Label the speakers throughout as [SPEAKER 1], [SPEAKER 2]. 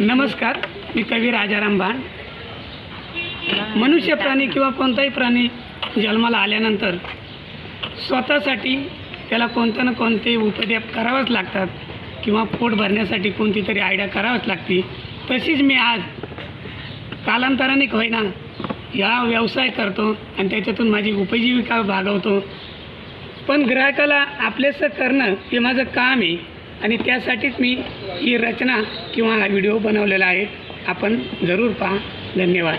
[SPEAKER 1] नमस्कार मी कवी राजाराम भान. मनुष्य प्राणी किंवा कोणताही प्राणी जन्माला आल्यानंतर स्वतःसाठी त्याला कोणता ना कोणते उपद्याप करावंच लागतात किंवा पोट भरण्यासाठी कोणती तरी आयडिया करावंच लागते. तशीच मी आज कालांतराने होईना या व्यवसाय करतो आणि त्याच्यातून माझी उपजीविका भागवतो. पण ग्राहकाला आपलेसं करणं हे माझं काम आहे. आणि त्यासाठीच मी ही रचना किंवा हा व्हिडिओ बनवलेला आहे. आपण जरूर पहा. धन्यवाद.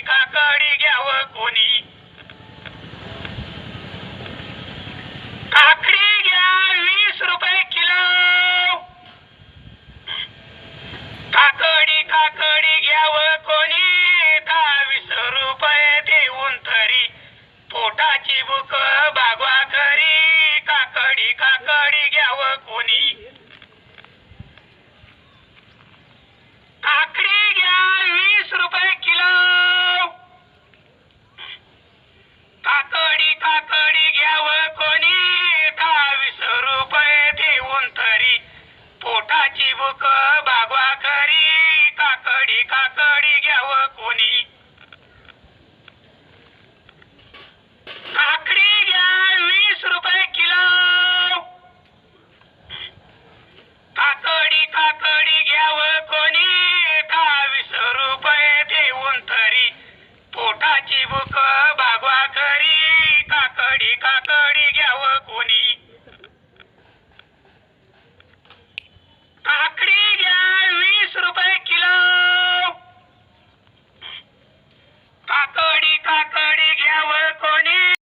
[SPEAKER 2] काकडी घ्याव कोणी?